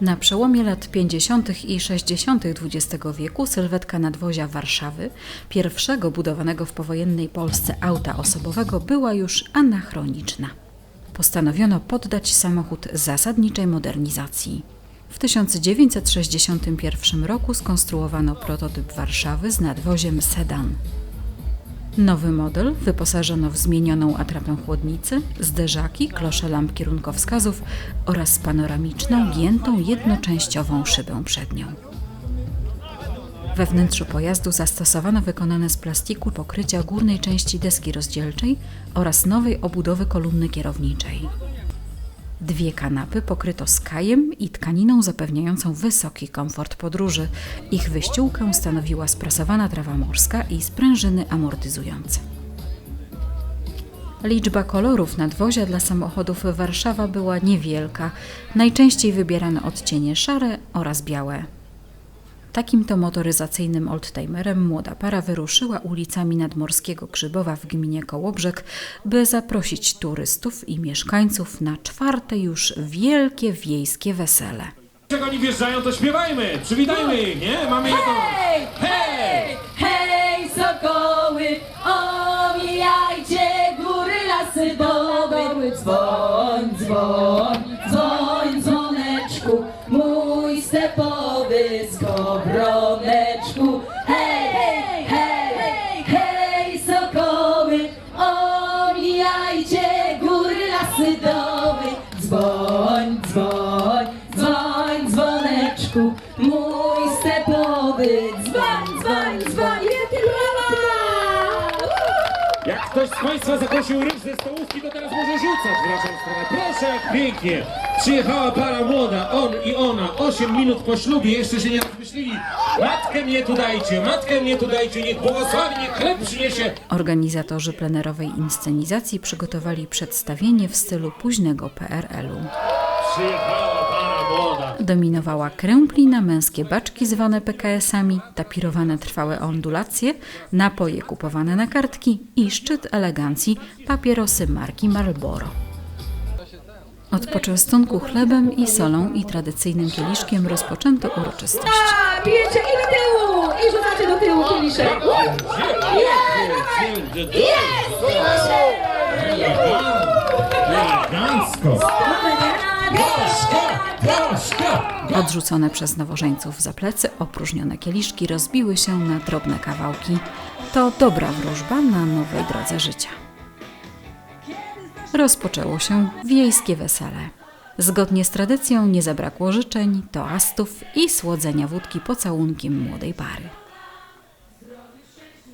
Na przełomie lat 50. i 60. XX wieku sylwetka nadwozia Warszawy, pierwszego budowanego w powojennej Polsce auta osobowego, była już anachroniczna. Postanowiono poddać samochód zasadniczej modernizacji. W 1961 roku skonstruowano prototyp Warszawy z nadwoziem sedan. Nowy model wyposażono w zmienioną atrapę chłodnicy, zderzaki, klosze lamp kierunkowskazów oraz panoramiczną, giętą jednoczęściową szybę przednią. We wnętrzu pojazdu zastosowano wykonane z plastiku pokrycia górnej części deski rozdzielczej oraz nowej obudowy kolumny kierowniczej. Dwie kanapy pokryto skajem i tkaniną zapewniającą wysoki komfort podróży. Ich wyściółkę stanowiła sprasowana trawa morska i sprężyny amortyzujące. Liczba kolorów nadwozia dla samochodów Warszawa była niewielka. Najczęściej wybierano odcienie szare oraz białe. Takim to motoryzacyjnym oldtimerem młoda para wyruszyła ulicami nadmorskiego Grzybowa w gminie Kołobrzeg, by zaprosić turystów i mieszkańców na czwarte już wielkie wiejskie wesele. Jak oni wjeżdżają, to śpiewajmy, przywitajmy ich, nie? Mamy jedną... Hej, Hej! hej, sokoły, omijajcie góry, lasy, doły. Dzwoń, dzwoń, dzwoń, dzwoneczku, mój stepowy skowroneczku. Hej, hej, hej, hej, sokoły, omijajcie góry, lasy, doły. Dzwoń, dzwoń, ktoś z Państwa zakosił ryż ze stołówki, to teraz może rzucać stronę. Proszę, jak pięknie. Przyjechała para młoda, on i ona, 8 minut po ślubie, jeszcze się nie rozmyślili. Matkę mnie tu dajcie, matkę mnie tu dajcie, niech błogosławi, niech chleb przyniesie. Organizatorzy plenerowej inscenizacji przygotowali przedstawienie w stylu późnego PRL-u. Przyjechała. Dominowała kręplina, męskie baczki zwane PKS-ami, tapirowane trwałe ondulacje, napoje kupowane na kartki i szczyt elegancji papierosy marki Marlboro. Od poczęstunku chlebem i solą i tradycyjnym kieliszkiem rozpoczęto uroczystość. A, bijecie i do tyłu, i rzucacie do tyłu kieliszek. Elegancko. Odrzucone przez nowożeńców za plecy, opróżnione kieliszki rozbiły się na drobne kawałki. To dobra wróżba na nowej drodze życia. Rozpoczęło się wiejskie wesele. Zgodnie z tradycją nie zabrakło życzeń, toastów i słodzenia wódki pocałunkiem młodej pary.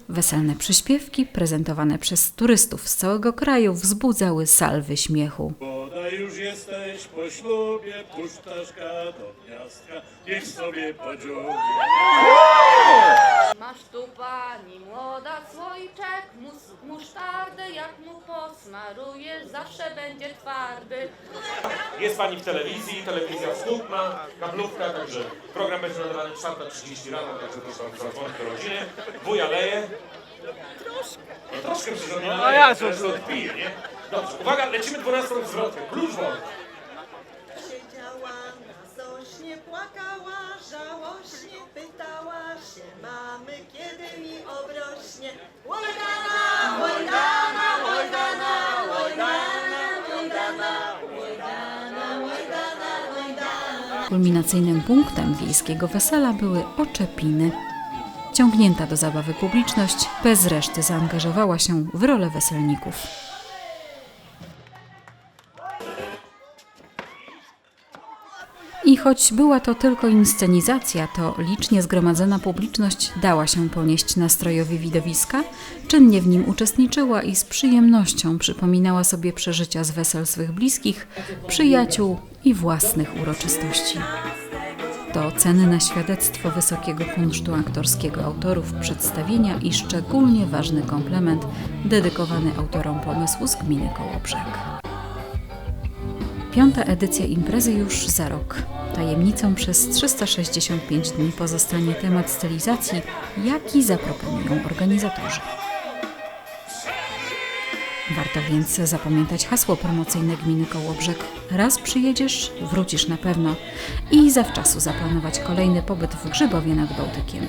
Weselne przyśpiewki prezentowane przez turystów z całego kraju wzbudzały salwy śmiechu. Młoda już jesteś po ślubie, puść ptaszka do gniazdka, niech sobie podziubie. Masz tu pani młoda słoiczek, mus, musztardę jak mu posmarujesz, zawsze będzie twardy. Jest pani w telewizji, telewizja ma, kablówka, także program będzie nadawany 4.30 rano, także proszę pan zadzwonić do rodziny. Wuja leje. Troszkę. No troszkę przecież on nie naleje, ja nie? Dobrze, uwaga, lecimy 12 zwrotkę. Klucz. Siedziała na sośnie, płakała, żałośnie pytała się mamy, kiedy mi obrośnie. Łojdana, łojdana, łojdana, łojdana, łojdana, łojdana, łojdana, łojdana. Kulminacyjnym punktem wiejskiego wesela były oczepiny. Ciągnięta do zabawy publiczność bez reszty zaangażowała się w rolę weselników. I choć była to tylko inscenizacja, to licznie zgromadzona publiczność dała się ponieść nastrojowi widowiska, czynnie w nim uczestniczyła i z przyjemnością przypominała sobie przeżycia z wesel swych bliskich, przyjaciół i własnych uroczystości. To cenne świadectwo wysokiego kunsztu aktorskiego autorów przedstawienia i szczególnie ważny komplement dedykowany autorom pomysłu z gminy Kołobrzeg. Piąta edycja imprezy już za rok. Tajemnicą przez 365 dni pozostanie temat stylizacji, jaki zaproponują organizatorzy. Warto więc zapamiętać hasło promocyjne gminy Kołobrzeg. Raz przyjedziesz, wrócisz na pewno i zawczasu zaplanować kolejny pobyt w Grzybowie nad Bałtykiem.